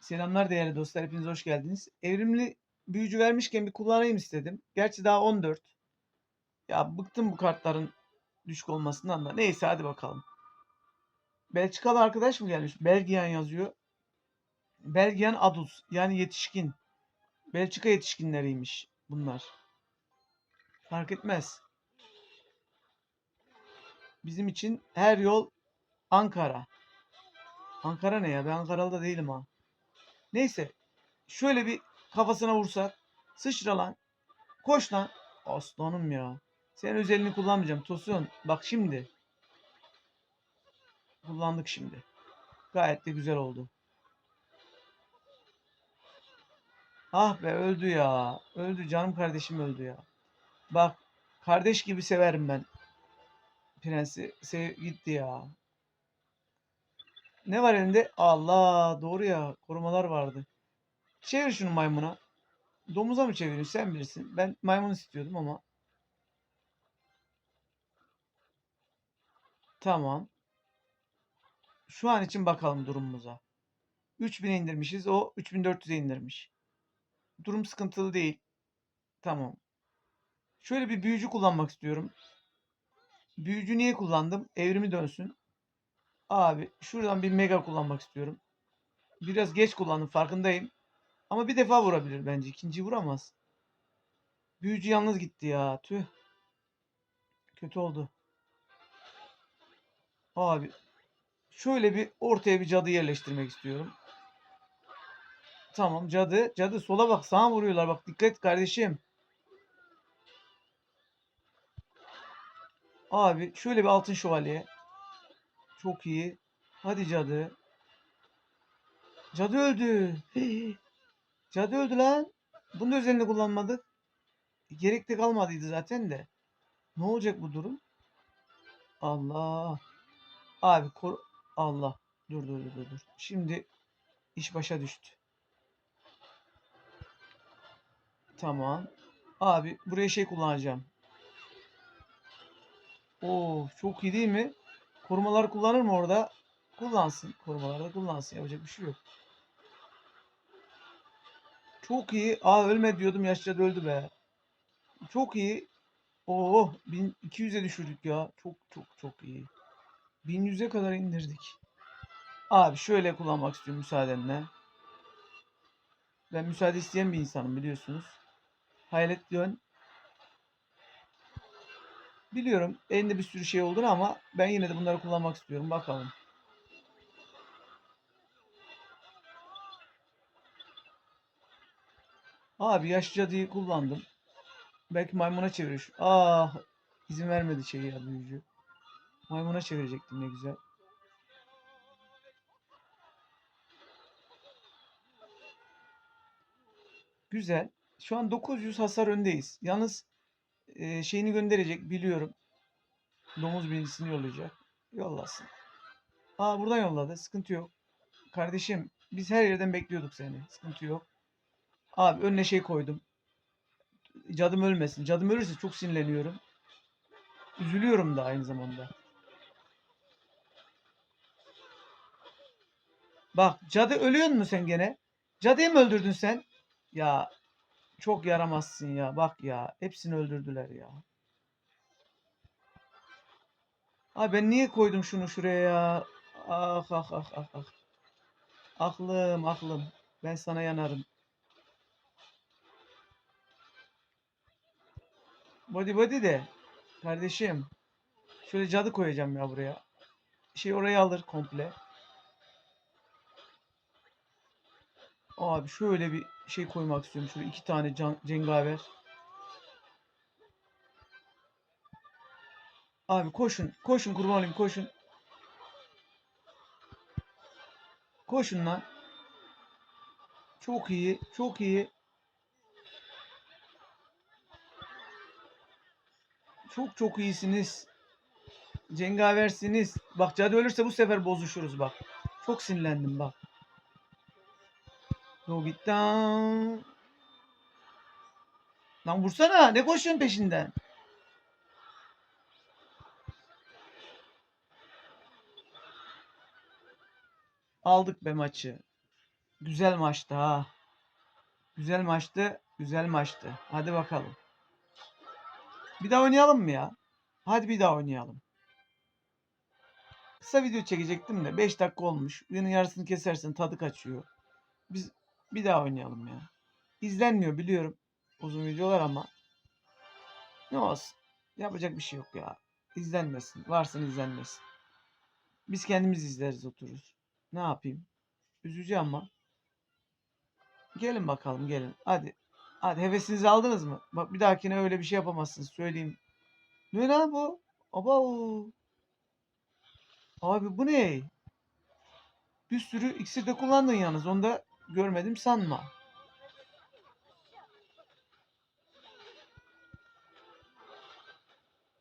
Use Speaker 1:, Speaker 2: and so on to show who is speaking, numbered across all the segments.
Speaker 1: Selamlar değerli dostlar. Hepiniz hoş geldiniz. Evrimli büyücü vermişken bir kullanayım istedim. Gerçi daha 14. Ya bıktım bu kartların düşük olmasından da. Neyse hadi bakalım. Belçikalı arkadaş mı gelmiş? Belgian yazıyor. Belgian adult yani yetişkin. Belçika yetişkinleriymiş bunlar. Fark etmez. Bizim için her yol Ankara. Ankara ne ya? Ben Ankaralı da değilim ha. Neyse. Şöyle bir kafasına vursak. Sıçra lan. Koş lan. Aslanım ya. Senin özelini kullanmayacağım. Tosun. Bak şimdi. Kullandık şimdi. Gayet de güzel oldu. Ah be öldü ya. Öldü canım kardeşim öldü ya. Bak kardeş gibi severim ben. Prensi sev gitti ya. Ne var elinde? Allah doğru ya. Korumalar vardı. Çevir şunu maymuna. Domuza mı çeviriyorsun sen bilirsin. Ben maymun istiyordum ama. Tamam. Şu an için bakalım durumumuza. 3000'e indirmişiz. O 3400'e indirmiş. Durum sıkıntılı değil. Tamam. Şöyle bir büyücü kullanmak istiyorum. Büyücü niye kullandım? Evrimi dönsün. Abi şuradan bir mega kullanmak istiyorum. Biraz geç kullandım farkındayım. Ama bir defa vurabilir bence. İkinciyi vuramaz. Büyücü yalnız gitti ya. Tüh. Kötü oldu. Abi şöyle bir ortaya bir cadı yerleştirmek istiyorum. Tamam cadı. Cadı sola bak sağa vuruyorlar. Bak dikkat kardeşim. Abi şöyle bir altın şövalye. Çok iyi. Hadi cadı. Cadı öldü. Cadı öldü lan. Bunun özelini kullanmadık. Gerek de kalmadıydı zaten de. Ne olacak bu durum? Allah. Abi kor Allah. Dur dur dur. dur. Şimdi iş başa düştü. Tamam. Abi buraya şey kullanacağım. Oo çok iyi değil mi? Korumalar kullanır mı orada? Kullansın. Korumalar da kullansın. Yapacak bir şey yok. Çok iyi. Aa ölme diyordum yaşça öldü be. Çok iyi. Oo 1200'e düşürdük ya. Çok çok çok iyi. 1100'e kadar indirdik. Abi şöyle kullanmak istiyorum müsaadenle. Ben müsaade isteyen bir insanım biliyorsunuz. Hayalet dön. Biliyorum elinde bir sürü şey olduğunu ama ben yine de bunları kullanmak istiyorum. Bakalım. Abi yaşlı cadıyı kullandım. Belki maymuna çevirir. Ah izin vermedi şey ya büyücü. Maymuna çevirecektim ne güzel. Güzel. Şu an 900 hasar öndeyiz. Yalnız e, şeyini gönderecek biliyorum. Domuz birincisini yollayacak. Yollasın. Aa buradan yolladı. Sıkıntı yok. Kardeşim biz her yerden bekliyorduk seni. Sıkıntı yok. Abi önüne şey koydum. Cadım ölmesin. Cadım ölürse çok sinirleniyorum. Üzülüyorum da aynı zamanda. Bak cadı ölüyor mu sen gene? Cadıyı mı öldürdün sen? Ya çok yaramazsın ya. Bak ya. Hepsini öldürdüler ya. Abi ben niye koydum şunu şuraya ya? Ah ah ah ah ah. Aklım aklım. Ben sana yanarım. Body body de. Kardeşim. Şöyle cadı koyacağım ya buraya. Şey orayı alır komple. Abi şöyle bir şey koymak istiyorum. Şöyle iki tane can, cengaver. Abi koşun. Koşun kurban olayım koşun. Koşun lan. Çok iyi. Çok iyi. Çok çok iyisiniz. Cengaversiniz. Bak cadı ölürse bu sefer bozuşuruz bak. Çok sinirlendim bak. Go git down. Lan vursana. Ne koşuyorsun peşinden? Aldık be maçı. Güzel maçtı ha. Güzel maçtı. Güzel maçtı. Hadi bakalım. Bir daha oynayalım mı ya? Hadi bir daha oynayalım. Kısa video çekecektim de 5 dakika olmuş. Videonun yarısını kesersin tadı kaçıyor. Biz bir daha oynayalım ya. İzlenmiyor biliyorum uzun videolar ama ne olsun. Yapacak bir şey yok ya. İzlenmesin. Varsın izlenmesin. Biz kendimiz izleriz otururuz. Ne yapayım? Üzücü ama. Gelin bakalım gelin. Hadi. Hadi hevesinizi aldınız mı? Bak bir dahakine öyle bir şey yapamazsınız. Söyleyeyim. Ne lan bu? Aba. Abi bu ne? Bir sürü iksir de kullandın yalnız. Onu da görmedim sanma.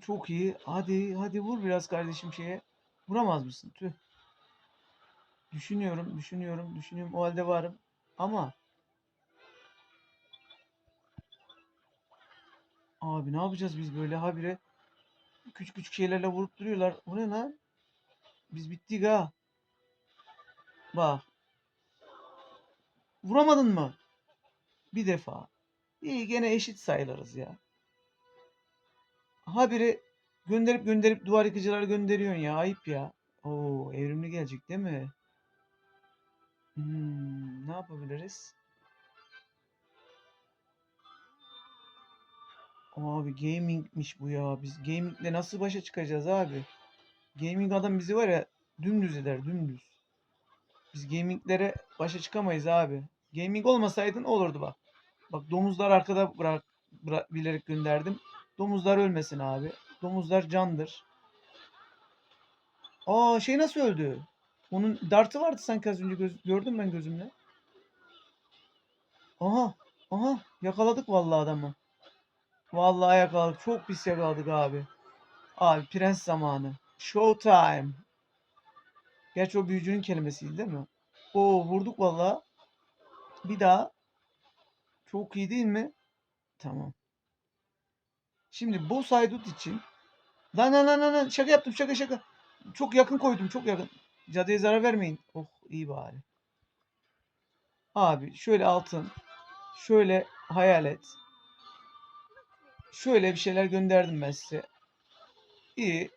Speaker 1: Çok iyi. Hadi hadi vur biraz kardeşim şeye. Vuramaz mısın? Tüh. Düşünüyorum, düşünüyorum, düşünüyorum. O halde varım. Ama abi ne yapacağız biz böyle habire küçük küçük şeylerle vurup duruyorlar. O ne lan? Biz bittik ha. Bak. Vuramadın mı? Bir defa. İyi gene eşit sayılırız ya. Habire gönderip gönderip duvar yıkıcıları gönderiyorsun ya. Ayıp ya. Oo evrimli gelecek değil mi? Hmm, ne yapabiliriz? Abi gamingmiş bu ya. Biz gamingle nasıl başa çıkacağız abi? Gaming adam bizi var ya dümdüz eder dümdüz. Biz gaminglere başa çıkamayız abi. Gaming olmasaydın olurdu bak. Bak domuzlar arkada bırak, bırak bilerek gönderdim. Domuzlar ölmesin abi. Domuzlar candır. Aa şey nasıl öldü? Onun dartı vardı sanki az önce göz, gördüm ben gözümle. Aha, aha yakaladık vallahi adamı. Vallahi yakaladık. Çok pis yakaladık abi. Abi prens zamanı. Showtime. Gerçi o büyücünün kelimesiydi değil mi? Oo vurduk vallahi. Bir daha. Çok iyi değil mi? Tamam. Şimdi boss haydut için lan lan lan lan şaka yaptım şaka şaka. Çok yakın koydum çok yakın. Cadıya zarar vermeyin. Oh iyi bari. Abi şöyle altın. Şöyle hayalet. Şöyle bir şeyler gönderdim ben size. İyi.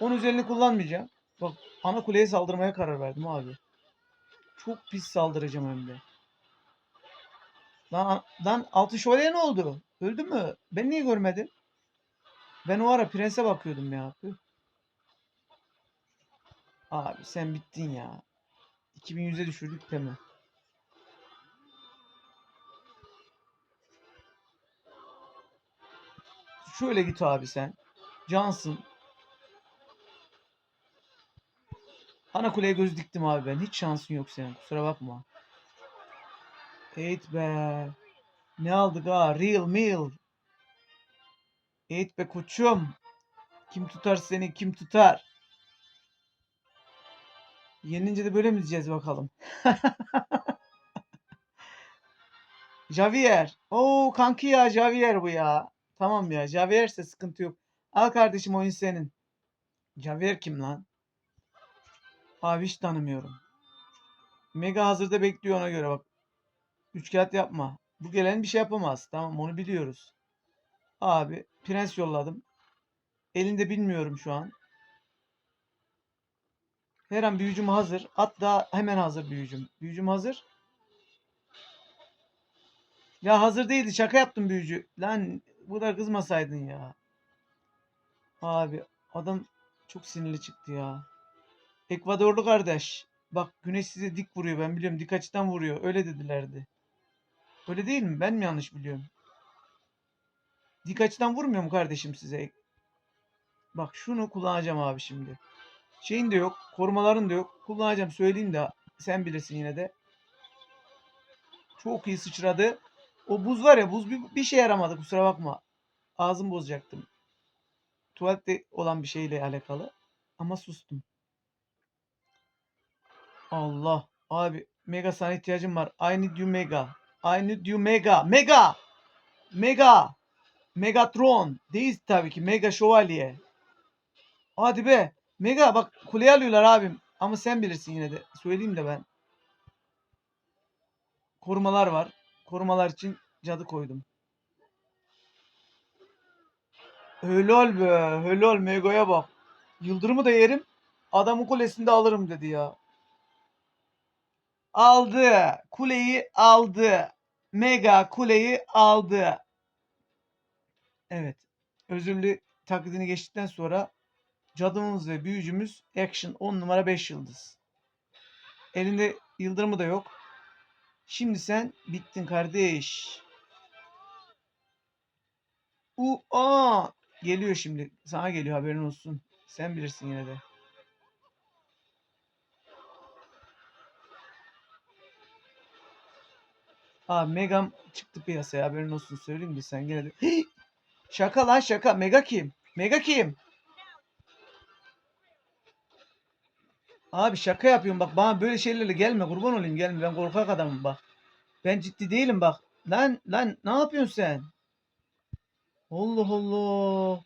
Speaker 1: Onun üzerine kullanmayacağım. Bak ana kuleye saldırmaya karar verdim abi. Çok pis saldıracağım hem de. Lan, lan altın şövalye ne oldu? Öldü mü? Ben niye görmedim? Ben o ara prense bakıyordum ya. Abi sen bittin ya. 2100'e düşürdük değil mi? Şöyle git abi sen. Cansın. Ana kuleye göz diktim abi ben. Hiç şansın yok senin. Kusura bakma. Evet be. Ne aldık ha? Real meal. Evet be koçum. Kim tutar seni kim tutar? Yenince de böyle mi diyeceğiz bakalım. Javier. Oo kanki ya Javier bu ya. Tamam ya Javier ise sıkıntı yok. Al kardeşim oyun senin. Javier kim lan? Abi hiç tanımıyorum. Mega hazırda bekliyor ona göre bak. Üç kağıt yapma. Bu gelen bir şey yapamaz. Tamam onu biliyoruz. Abi prens yolladım. Elinde bilmiyorum şu an. Her an büyücüm hazır. Hatta hemen hazır büyücüm. Büyücüm hazır. Ya hazır değildi. Şaka yaptım büyücü. Lan bu da kızmasaydın ya. Abi adam çok sinirli çıktı ya. Ekvadorlu kardeş. Bak güneş size dik vuruyor ben biliyorum. Dik açıdan vuruyor. Öyle dedilerdi. Öyle değil mi? Ben mi yanlış biliyorum? Dik açıdan vurmuyor mu kardeşim size? Bak şunu kullanacağım abi şimdi. Şeyin de yok. Korumaların da yok. Kullanacağım söyleyeyim de sen bilirsin yine de. Çok iyi sıçradı. O buz var ya buz bir, bir şey yaramadı kusura bakma. Ağzım bozacaktım. Tuvalette olan bir şeyle alakalı. Ama sustum. Allah. Abi mega sana ihtiyacım var. I need you mega. I need you mega. Mega. Mega. Megatron. Değil tabii ki. Mega şövalye. Hadi be. Mega bak kuleye alıyorlar abim. Ama sen bilirsin yine de. Söyleyeyim de ben. Korumalar var. Korumalar için cadı koydum. Helal be. Helal Mega'ya bak. Yıldırımı da yerim. Adamın kulesini de alırım dedi ya. Aldı. Kuleyi aldı. Mega kuleyi aldı. Evet. Özürlü taklidini geçtikten sonra cadımız ve büyücümüz action 10 numara 5 yıldız. Elinde yıldırımı da yok. Şimdi sen bittin kardeş. U aa geliyor şimdi. Sana geliyor haberin olsun. Sen bilirsin yine de. Aa Megam çıktı piyasaya haberin olsun söyleyeyim de sen gene de. Şaka lan şaka. Mega kim? Mega kim? Abi şaka yapıyorum bak bana böyle şeylerle gelme kurban olayım gelme ben korkak adamım bak. Ben ciddi değilim bak. Lan lan ne yapıyorsun sen? Allah Allah.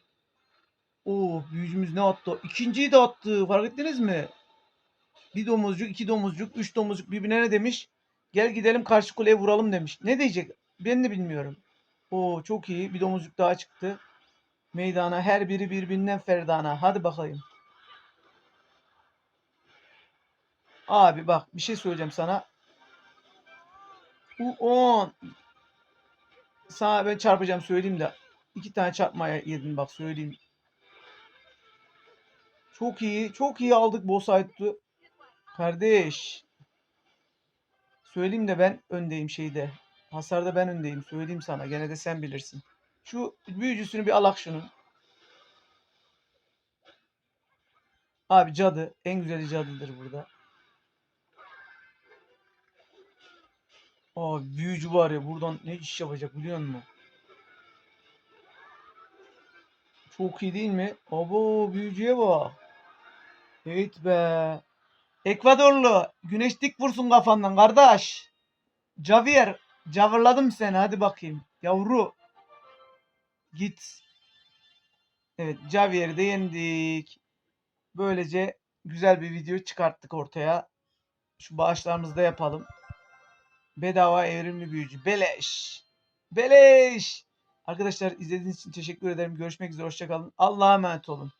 Speaker 1: Oo büyücümüz ne attı? İkinciyi de attı. Fark ettiniz mi? Bir domuzcuk, iki domuzcuk, üç domuzcuk birbirine ne demiş? Gel gidelim karşı kuleye vuralım demiş. Ne diyecek? Ben de bilmiyorum. Oo çok iyi. Bir domuzcuk daha çıktı. Meydana her biri birbirinden ferdana. Hadi bakayım. Abi bak bir şey söyleyeceğim sana. Bu 10. Sana ben çarpacağım söyleyeyim de. iki tane çarpmaya yedin bak söyleyeyim. Çok iyi. Çok iyi aldık boss fight'ı. Kardeş. Söyleyeyim de ben öndeyim şeyde. Hasarda ben öndeyim. Söyleyeyim sana. Gene de sen bilirsin. Şu büyücüsünü bir alak şunun. Abi cadı. En güzeli cadıdır burada. Abi büyücü var ya buradan ne iş yapacak biliyor musun? Çok iyi değil mi? Abo büyücüye bak. Evet be. Ekvadorlu. Güneş dik vursun kafandan kardeş. Javier. Cavırladım seni hadi bakayım. Yavru. Git. Evet Javier'i de yendik. Böylece güzel bir video çıkarttık ortaya. Şu bağışlarımızı da yapalım. Bedava evrimli büyücü. Beleş. Beleş. Arkadaşlar izlediğiniz için teşekkür ederim. Görüşmek üzere. Hoşçakalın. Allah'a emanet olun.